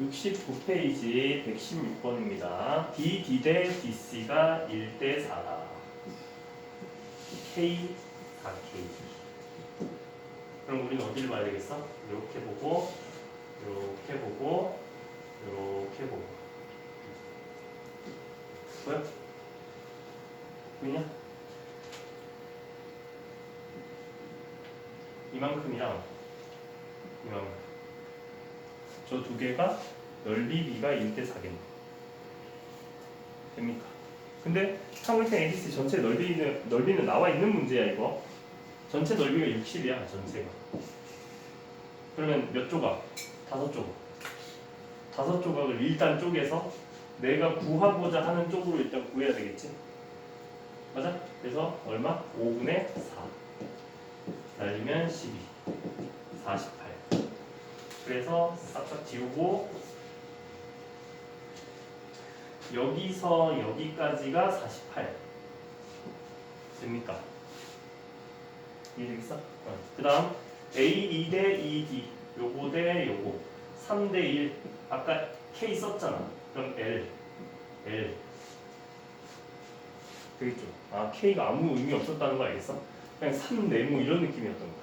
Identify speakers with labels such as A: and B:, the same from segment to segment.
A: 69페이지 116번입니다. D, D 대 DC가 1대 4다. K, 4K. 그럼 우리는 어디를 봐야 되겠어? 이렇게 보고, 이렇게 보고, 이렇게 보고. 보여? 보이냐? 이만큼이랑 이만큼. 저 두 개가 넓이 B가 1대 4겠네. 됩니까? 근데 삼각형 ABC 전체 넓이는 넓이는 나와 있는 문제야 이거. 전체 넓이가 60이야 전체가. 그러면 몇 조각? 다섯 조각. 다섯 조각을 일단 쪼개서 내가 구하고자 하는 쪽으로 일단 구해야 되겠지. 맞아? 그래서 얼마? 5분의 4. 날리면 12. 48. 그래서 싹싹 지우고 여기서 여기까지가 48 됩니까? 이해되겠어? 어. 그 다음 A 2대 2D 요거 대 요거 3대 1 아까 K 썼잖아 그럼 L L 되겠죠? 아 K가 아무 의미 없었다는 거 알겠어? 그냥 3 네모 이런 느낌이었던 거야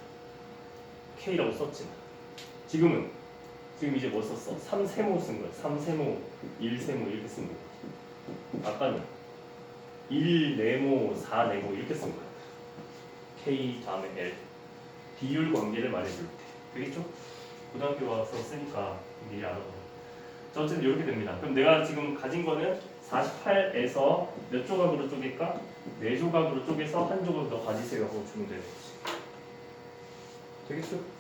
A: K라고 썼지만 지금은 지금 이제 뭐 썼어? 3세모 쓴 거야 3세모 1세모 이렇게 쓴 거야 아까는 1네모 4네모 이렇게 쓴 거야 K 다음에 L 비율 관계를 말해줄 때 되겠죠? 고등학교 와서 쓰니까 미리 알아둬 자 어쨌든 이렇게 됩니다 그럼 내가 지금 가진 거는 48에서 몇 조각으로 쪼갤까? 4조각으로 쪼개서 한 조각 더 가지세요 하고 주면 되겠지 되겠죠?